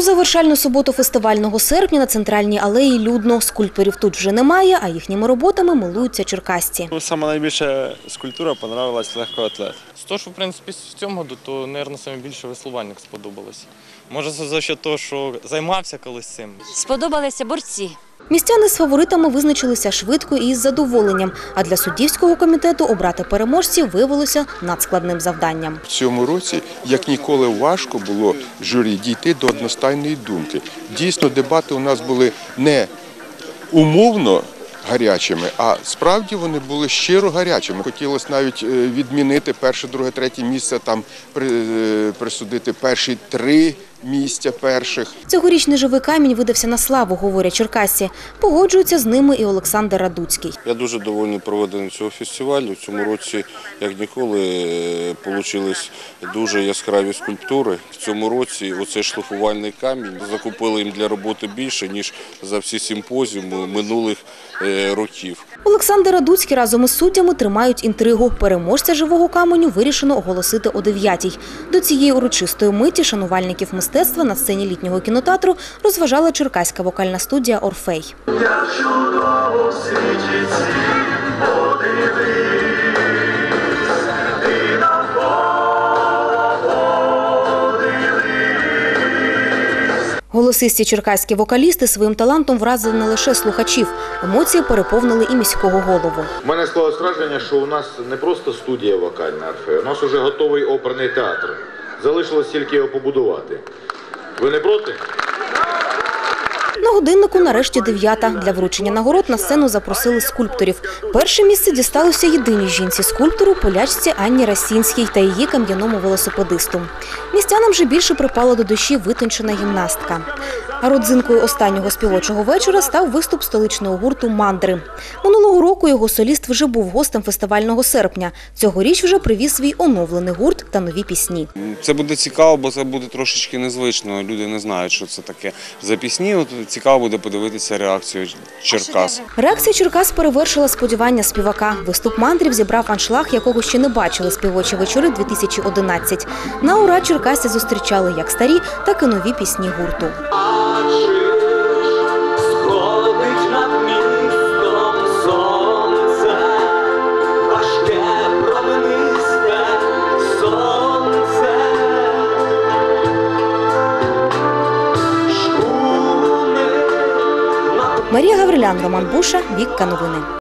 У завершальну суботу фестивального серпня на центральній алеї людно. Скульпторів тут вже немає, а їхніми роботами милуються черкасці. Ну, Саме найбільше скульптура понравилась легкоатлет. З того, що в принципі в цьому году, то, мабуть, найбільше веслувальник сподобалось. Може, за що того, що займався колись цим. Сподобалися борці. Містяни з фаворитами визначилися швидко і із задоволенням. А для суддівського комітету обрати переможців виявилося надскладним завданням. В цьому році, як ніколи, важко було журі дійти до одностайної думки. Дійсно, дебати у нас були не умовно гарячими, а справді вони були щиро гарячими. Хотілося навіть е, відмінити перше, друге, третє місце, там е, присудити перші три місця перших. Цьогорічний живий камінь видався на славу, говорять черкасці. Погоджується з ними і Олександр Радуцький. Я дуже довольний проведенням цього фестивалю. В цьому році, як ніколи, вийшли дуже яскраві скульптури. В цьому році оцей шліфувальний камінь закупили їм для роботи більше, ніж за всі симпозіуми минулих е, років. Олександр Радуцький разом із суддями тримають інтригу. Переможця живого каменю вирішено оголосити о 9-й. До цієї урочистої миті шанувальників мистецтва на сцені літнього кінотеатру розважала черкаська вокальна студія Орфей. Голосисті черкаські вокалісти своїм талантом вразили не лише слухачів. Емоції переповнили і міського голову. У мене склалось враження, що у нас не просто студія вокальна Орфея, у нас вже готовий оперний театр. Залишилось тільки його побудувати. Ви не проти? На годиннику нарешті дев'ята. Для вручення нагород на сцену запросили скульпторів. Перше місце дісталося єдиній жінці-скульптору, полячці Анні Расінській та її кам'яному велосипедисту. Містянам же більше припала до душі витончена гімнастка. А родзинкою останнього співочого вечора став виступ столичного гурту «Мандри». Минулого року його соліст вже був гостем фестивального серпня. Цьогоріч вже привіз свій оновлений гурт та нові пісні. Це буде цікаво, бо це буде трошечки незвично. Люди не знають, що це таке за пісні. От цікаво буде подивитися реакцію Черкас. Реакція Черкас перевершила сподівання співака. Виступ мандрів зібрав аншлаг, якого ще не бачили співочі вечори 2011. На ура черкасці зустрічали як старі, так і нові пісні гурту. Марія Гаврилян, Роман Буша, Вікка Новини.